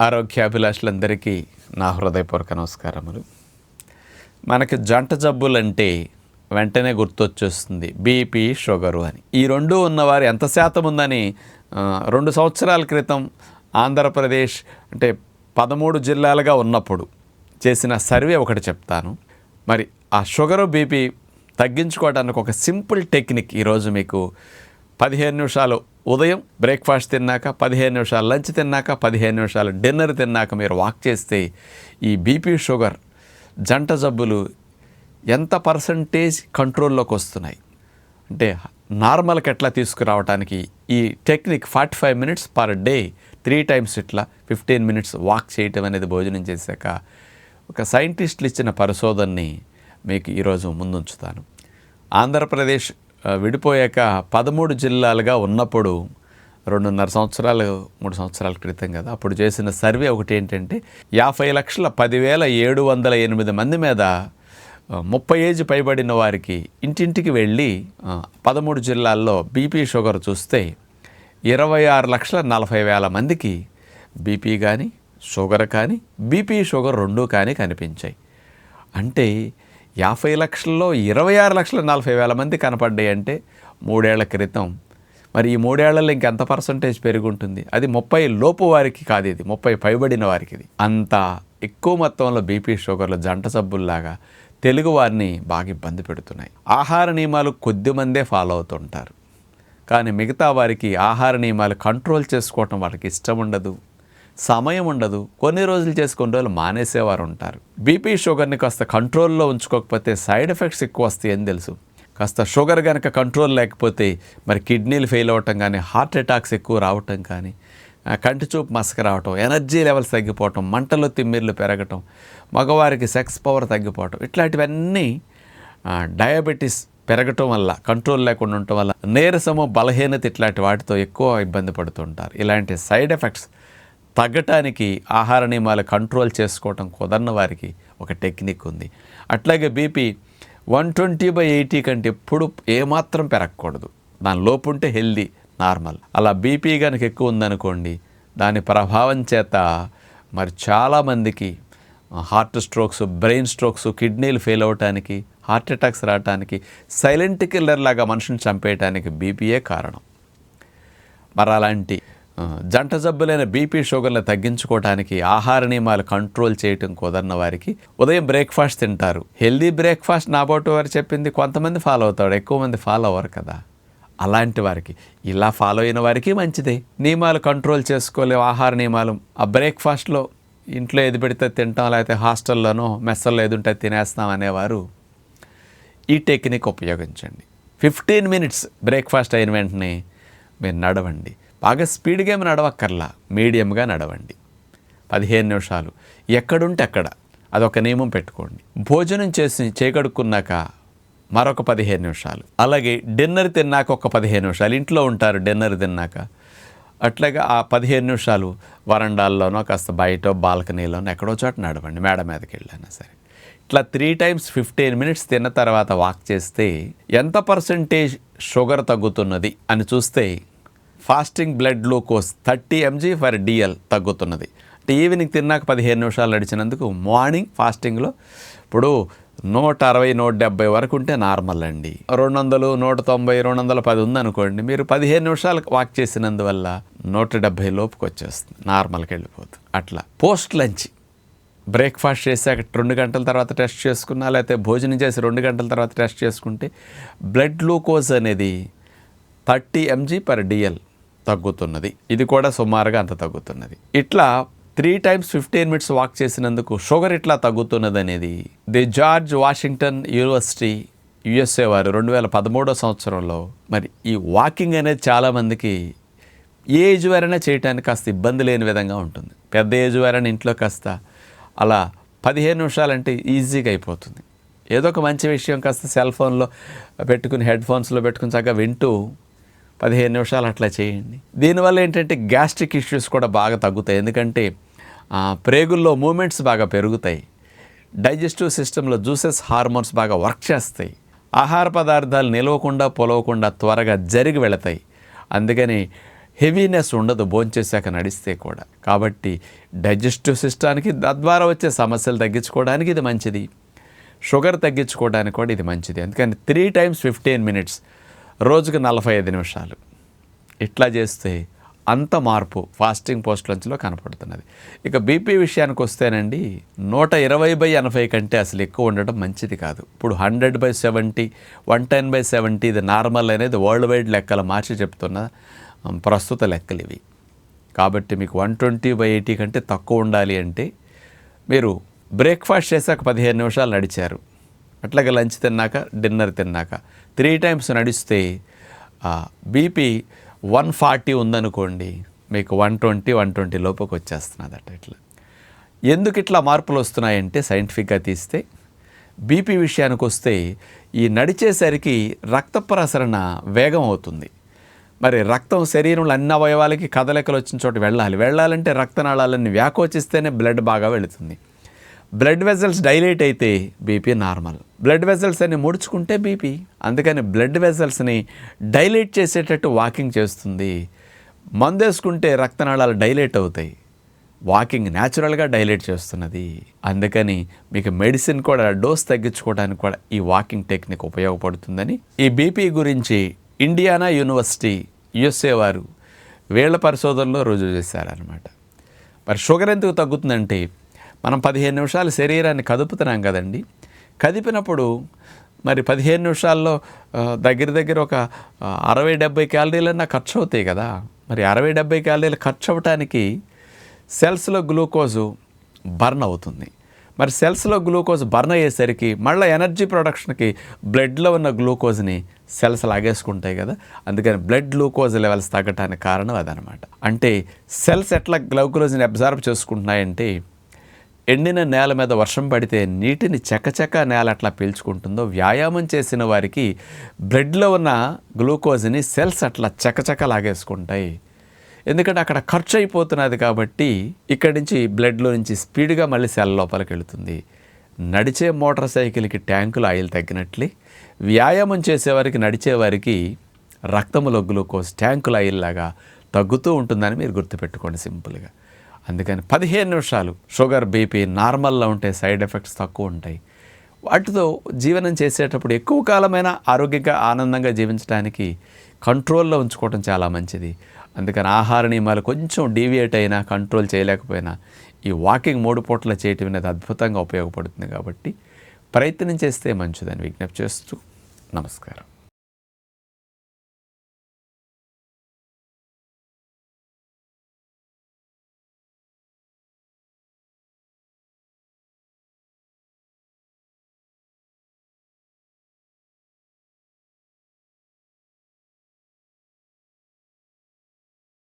ఆరోగ్యాభిలాషులందరికీ నా హృదయపూర్వక నమస్కారములు. మనకి జంట జబ్బులంటే వెంటనే గుర్తొచ్చేస్తుంది బీపీ షుగరు అని. ఈ రెండు ఉన్నవారు ఎంత శాతం ఉందని రెండు సంవత్సరాల క్రితం ఆంధ్రప్రదేశ్ అంటే పదమూడు జిల్లాలుగా ఉన్నప్పుడు చేసిన సర్వే ఒకటి చెప్తాను. మరి ఆ షుగరు బీపీ తగ్గించుకోవడానికి ఒక సింపుల్ టెక్నిక్ ఈరోజు మీకు పదిహేను నిమిషాలు ఉదయం బ్రేక్ఫాస్ట్ తిన్నాక పదిహేను నిమిషాలు లంచ్ తిన్నాక పదిహేను నిమిషాలు డిన్నర్ తిన్నాక మీరు వాక్ చేస్తే ఈ బీపీ షుగర్ జంట జబ్బులు ఎంత పర్సంటేజ్ కంట్రోల్లోకి వస్తున్నాయి? అంటే నార్మల్కి ఎట్లా తీసుకురావడానికి ఈ technique forty five minutes per day three times ఇట్లా ఫిఫ్టీన్ మినిట్స్ వాక్ చేయటం అనేది భోజనం చేశాక ఒక సైంటిస్టులు ఇచ్చిన పరిశోధనని మీకు ఈరోజు ముందుంచుతాను. ఆంధ్రప్రదేశ్ విడిపోయాక పదమూడు జిల్లాలుగా ఉన్నప్పుడు రెండున్నర సంవత్సరాలు మూడు సంవత్సరాల క్రితం కదా అప్పుడు చేసిన సర్వే ఒకటి ఏంటంటే యాభై లక్షల పదివేల ఏడు వందల ఎనిమిది మంది మీద ముప్పై ఏజ్ పైబడిన వారికి ఇంటింటికి వెళ్ళి పదమూడు జిల్లాల్లో బీపీ షుగర్ చూస్తే ఇరవై ఆరు లక్షల నలభై వేల మందికి బీపీ కానీ షుగర్ కానీ బీపీ షుగర్ రెండూ కానీ కనిపించాయి. అంటే యాభై లక్షల్లో ఇరవై ఆరు లక్షల నలభై వేల మంది కనపడ్డాయి అంటే మూడేళ్ళ క్రితం. మరి ఈ మూడేళ్ళలో ఇంకెంత పర్సంటేజ్ పెరుగుంటుంది? అది ముప్పై లోపు వారికి కాదు ఇది ముప్పై పైబడిన వారికి ఇది. అంత ఎక్కువ మొత్తంలో బీపీ షుగర్లు జంట సబ్బుల్లాగా తెలుగు వారిని బాగా ఇబ్బంది పెడుతున్నాయి. ఆహార నియమాలు కొద్దిమందే ఫాలో అవుతుంటారు. కానీ మిగతా వారికి ఆహార నియమాలు కంట్రోల్ చేసుకోవటం వాళ్ళకి ఇష్టం ఉండదు. సమయం ఉండదు. కొన్ని రోజులు చేసి కొన్ని రోజులు మానేసేవారు ఉంటారు. బీపీ షుగర్ని కాస్త కంట్రోల్లో ఉంచుకోకపోతే సైడ్ ఎఫెక్ట్స్ ఎక్కువ వస్తాయి అని తెలుసు. కాస్త షుగర్ కనుక కంట్రోల్ లేకపోతే మరి కిడ్నీలు ఫెయిల్ అవ్వటం కానీ హార్ట్ అటాక్స్ ఎక్కువ రావటం కానీ కంటి చూపు మసక రావటం ఎనర్జీ లెవెల్స్ తగ్గిపోవటం మంటలు తిమ్మిర్లు పెరగటం మగవారికి సెక్స్ పవర్ తగ్గిపోవటం ఇట్లాంటివన్నీ డయాబెటీస్ పెరగటం వల్ల కంట్రోల్ లేకుండా ఉండటం వల్ల నీరసము బలహీనత ఇట్లాంటి వాటితో ఎక్కువ ఇబ్బంది పడుతుంటారు. ఇలాంటి సైడ్ ఎఫెక్ట్స్ తగ్గటానికి ఆహార నియమాలు కంట్రోల్ చేసుకోవటం కుదరని వారికి ఒక టెక్నిక్ ఉంది. అట్లాగే BP one twenty by eighty కంటే ఎప్పుడు ఏమాత్రం పెరగకూడదు. దాని లోపు ఉంటే హెల్దీ నార్మల్. అలా బీపీ కనుక ఎక్కువ ఉందనుకోండి దాని ప్రభావం చేత మరి చాలామందికి హార్ట్ స్ట్రోక్స్ బ్రెయిన్ స్ట్రోక్స్ కిడ్నీలు ఫెయిల్ అవ్వటానికి హార్ట్ అటాక్స్ రావటానికి సైలెంట్ కిల్లర్ లాగా మనుషుని చంపేయటానికి బీపీయే కారణం. మరి అలాంటి జంట జబ్బులైన బీపీ షుగర్లు తగ్గించుకోవడానికి ఆహార నియమాలు కంట్రోల్ చేయటం కుదరని వారికి ఉదయం బ్రేక్ఫాస్ట్ తింటారు. హెల్దీ బ్రేక్ఫాస్ట్ నాబోటు వారు చెప్పింది కొంతమంది ఫాలో అవుతాడు ఎక్కువ మంది ఫాలో అవ్వరు కదా. అలాంటి వారికి ఇలా ఫాలో అయిన వారికి మంచిదే. నియమాలు కంట్రోల్ చేసుకోలేవు ఆహార నియమాలు. ఆ బ్రేక్ఫాస్ట్లో ఇంట్లో ఏది పెడితే తింటాం లేకపోతే హాస్టల్లోనో మెస్సల్లో ఏది ఉంటే తినేస్తాం అనేవారు. ఈ టెక్నిక్ ఉపయోగించండి. ఫిఫ్టీన్ మినిట్స్ బ్రేక్ఫాస్ట్ అయిన వెంటనే మీరు నడవండి. బాగా స్పీడ్గా ఏమి నడవక్కర్లా మీడియంగా నడవండి. పదిహేను నిమిషాలు. ఎక్కడుంటే అక్కడ. అదొక నియమం పెట్టుకోండి. భోజనం చేసి చేకడుక్కున్నాక మరొక పదిహేను నిమిషాలు. అలాగే డిన్నర్ తిన్నాక ఒక పదిహేను నిమిషాలు. ఇంట్లో ఉంటారు డిన్నర్ తిన్నాక. అట్లాగే ఆ పదిహేను నిమిషాలు వరండాల్లోనో కాస్త బయట బాల్కనీలోనో ఎక్కడో చోట నడవండి మేడ మీదకి వెళ్ళినా సరే. ఇట్లా త్రీ టైమ్స్ ఫిఫ్టీన్ మినిట్స్ తిన్న తర్వాత వాక్ చేస్తే ఎంత పర్సంటేజ్ షుగర్ తగ్గుతున్నది అని చూస్తే fasting blood glucose thirty mg for dl తగ్గుతున్నది. అంటే ఈవినింగ్ తిన్నాక పదిహేను నిమిషాలు నడిచినందుకు మార్నింగ్ ఫాస్టింగ్లో ఇప్పుడు నూట అరవై నూట డెబ్బై వరకు ఉంటే నార్మల్ అండి. రెండు వందలు నూట తొంభై రెండు వందల పది ఉందనుకోండి మీరు పదిహేను నిమిషాలు వాక్ చేసినందువల్ల నూట డెబ్బై లోపుకి వచ్చేస్తుంది నార్మల్కి వెళ్ళిపోతుంది అట్లా. Post lunch. బ్రేక్ఫాస్ట్ చేశాక రెండు గంటల తర్వాత టెస్ట్ చేసుకున్నా లేకపోతే భోజనం చేసి రెండు గంటల తర్వాత టెస్ట్ చేసుకుంటే బ్లడ్ గ్లూకోజ్ అనేది థర్టీ ఎంజీ పర్ డిఎల్. తగ్గుతున్నది. ఇది కూడా సుమారుగా అంత తగ్గుతున్నది. ఇట్లా three times fifteen minutes walk చేసినందుకు షుగర్ ఇట్లా తగ్గుతున్నది అనేది the George Washington University USA వారు రెండు వేల పదమూడో సంవత్సరంలో మరి ఈ వాకింగ్ అనేది చాలామందికి ఏ ఏజ్ వారైనా చేయడానికి కాస్త ఇబ్బంది లేని విధంగా ఉంటుంది. పెద్ద ఏజ్ వారైనా ఇంట్లో కాస్త అలా పదిహేను నిమిషాలంటే ఈజీగా అయిపోతుంది. ఏదో ఒక మంచి విషయం కాస్త సెల్ ఫోన్లో పెట్టుకుని హెడ్ ఫోన్స్లో పెట్టుకుని చక్కగా వింటూ పదిహేను నిమిషాలు అట్లా చేయండి. దీనివల్ల ఏంటంటే గ్యాస్ట్రిక్ ఇష్యూస్ కూడా బాగా తగ్గుతాయి. ఎందుకంటే ప్రేగుల్లో మూమెంట్స్ బాగా పెరుగుతాయి. డైజెస్టివ్ సిస్టంలో జ్యూసెస్ హార్మోన్స్ బాగా వర్క్ చేస్తాయి. ఆహార పదార్థాలు నిలవకుండా పొలవకుండా త్వరగా జరిగి వెళతాయి. అందుకని హెవీనెస్ ఉండదు భోంచేశాక నడిస్తే కూడా. కాబట్టి డైజెస్టివ్ సిస్టానికి తద్వారా వచ్చే సమస్యలు తగ్గించుకోవడానికి ఇది మంచిది. షుగర్ తగ్గించుకోవడానికి కూడా ఇది మంచిది. అందుకని త్రీ టైమ్స్ ఫిఫ్టీన్ మినిట్స్ రోజుకు నలభై ఐదు నిమిషాలు. ఇట్లా చేస్తే అంత మార్పు ఫాస్టింగ్ పోస్ట్ లంచ్లో కనపడుతున్నది. ఇక బీపీ విషయానికి వస్తేనండి నూట ఇరవై బై ఎనభై కంటే అసలు ఎక్కువ ఉండడం మంచిది కాదు. ఇప్పుడు hundred by seventy one ten by seventy ఇది నార్మల్ అనేది వరల్డ్ వైడ్ లెక్కలు మార్చి చెప్తున్న ప్రస్తుత లెక్కలు ఇవి. కాబట్టి మీకు వన్ ట్వంటీ బై ఎయిటీ కంటే తక్కువ ఉండాలి అంటే మీరు బ్రేక్ఫాస్ట్ చేశాక పదిహేను నిమిషాలు నడిచారు. అట్లాగే లంచ్ తిన్నాక డిన్నర్ తిన్నాక. త్రీ టైమ్స్ నడిస్తే బీపీ వన్ ఫార్టీ ఉందనుకోండి మీకు వన్ ట్వంటీ వన్ ట్వంటీ లోపుకి వచ్చేస్తున్నదట ఇట్లా. ఎందుకు ఇట్లా మార్పులు వస్తున్నాయంటే సైంటిఫిక్గా తీస్తే బీపీ విషయానికి వస్తే ఈ నడిచేసరికి రక్త ప్రసరణ వేగం అవుతుంది. మరి రక్తం శరీరంలో అన్ని అవయవాలకి కదలికలు వచ్చిన చోట వెళ్ళాలి. వెళ్ళాలంటే రక్తనాళాలన్నీ వ్యాకోచిస్తేనే బ్లడ్ బాగా వెళుతుంది. బ్లడ్ వెజల్స్ డైలేట్ అయితే బీపీ నార్మల్. బ్లడ్ వెజల్స్ అన్ని ముడుచుకుంటే బీపీ. అందుకని బ్లడ్ వెజల్స్ని డైలేట్ చేసేటట్టు వాకింగ్ చేస్తుంది. మందేసుకుంటే రక్తనాళాలు డైలేట్ అవుతాయి. వాకింగ్ న్యాచురల్గా డైలేట్ చేస్తున్నది. అందుకని మీకు మెడిసిన్ కూడా డోస్ తగ్గించుకోవడానికి కూడా ఈ వాకింగ్ టెక్నిక్ ఉపయోగపడుతుందని ఈ బీపీ గురించి ఇండియానా యూనివర్సిటీ యుఎస్ఏ వారు వీళ్ళ పరిశోధనలో రుజువు చేశారనమాట మరి షుగర్ ఎందుకు తగ్గుతుందంటే మనం పదిహేను నిమిషాలు శరీరాన్ని కదుపుతున్నాం కదండి. కదిపినప్పుడు మరి పదిహేను నిమిషాల్లో దగ్గర దగ్గర ఒక అరవై డెబ్బై క్యాలరీలన్నా ఖర్చు అవుతాయి కదా. మరి అరవై డెబ్బై క్యాలరీలు ఖర్చు అవ్వటానికి సెల్స్లో గ్లూకోజు బర్న్ అవుతుంది. మరి సెల్స్లో గ్లూకోజ్ బర్న్ అయ్యేసరికి మళ్ళీ ఎనర్జీ ప్రొడక్షన్కి బ్లడ్లో ఉన్న గ్లూకోజ్ని సెల్స్ లాగేసుకుంటాయి కదా. అందుకని బ్లడ్ గ్లూకోజ్ లెవెల్స్ తగ్గటానికి కారణం అదనమాట. అంటే సెల్స్ ఎట్లా గ్లూకోజ్ని అబ్జర్వ్ చేసుకుంటున్నాయంటే ఎండిన నేల మీద వర్షం పడితే నీటిని చకచక నేల అట్లా పీల్చుకుంటుందో వ్యాయామం చేసిన వారికి బ్లడ్లో ఉన్న గ్లూకోజ్ని సెల్స్ అట్లా చకచక లాగేసుకుంటాయి. ఎందుకంటే అక్కడ ఖర్చు అయిపోతున్నది కాబట్టి ఇక్కడి నుంచి బ్లడ్లో నుంచి స్పీడ్గా మళ్ళీ సెల్ లోపలికి వెళుతుంది. నడిచే మోటార్ సైకిల్కి ట్యాంకులు ఆయిల్ తగ్గినట్లే. వ్యాయామం చేసేవారికి నడిచేవారికి రక్తంలో గ్లూకోజ్ ట్యాంకుల ఆయిల్ లాగా తగ్గుతూ ఉంటుందని మీరు గుర్తుపెట్టుకోండి సింపుల్గా. అందుకని పదిహేను నిమిషాలు షుగర్ బీపీ నార్మల్లో ఉంటే సైడ్ ఎఫెక్ట్స్ తక్కువ ఉంటాయి. వాటితో జీవనం చేసేటప్పుడు ఎక్కువ కాలమైన ఆరోగ్యంగా ఆనందంగా జీవించడానికి కంట్రోల్లో ఉంచుకోవడం చాలా మంచిది. అందుకని ఆహార నియమాలు కొంచెం డీవియేట్ అయినా కంట్రోల్ చేయలేకపోయినా ఈ వాకింగ్ మూడు పూటల చేయటం అనేది అద్భుతంగా ఉపయోగపడుతుంది కాబట్టి ప్రయత్నం చేస్తే మంచిదని విజ్ఞప్తి చేస్తూ నమస్కారం.